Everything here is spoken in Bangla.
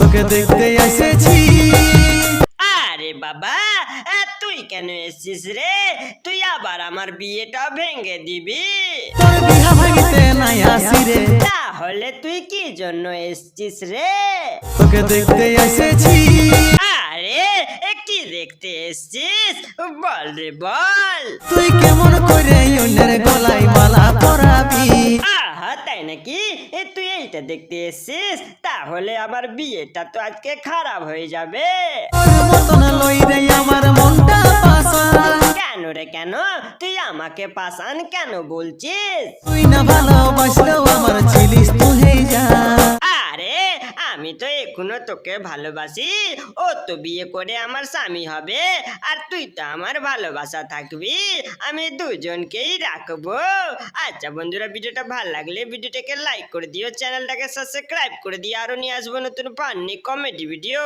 তোকে দেখতে এসেছি। আরে বাবা তুই কেন এসছিস রে? তুই আবার আমার বিয়েটা ভেঙে দিবি। তোর বিহা ভাঙিতে নাই আসি রে। তাহলে তুই কি জন্য এসছিস রে? তোকে দেখতে এসেছি। আরে কি দেখতে এসছিস? বল রে বল। তুই কেমন করে অন্যের গলায় নাকি? এ তুই এইটা দেখতে এসছিস? তাহলে আমার বিয়েটা তো আজকে খারাপ হয়ে যাবে। আমার মনটা কেন রে কেন? তুই আমাকে পাশান কেন বলছিস? তুই না ভালোবাসলেও তো এখনও তোকে ভালোবাসি। ও, তো বিয়ে করে আমার স্বামী হবে। আর তুই তো আমার ভালোবাসা থাকবি। আমি দুজনকেই রাখব। আচ্ছা বন্ধুরা, ভিডিওটা ভালো লাগলে ভিডিওটাকে লাইক করে দিও। চ্যানেলটাকে সাবস্ক্রাইব করে দিও। আরও নিয়ে আসব নতুন পান্নি কমেডি ভিডিও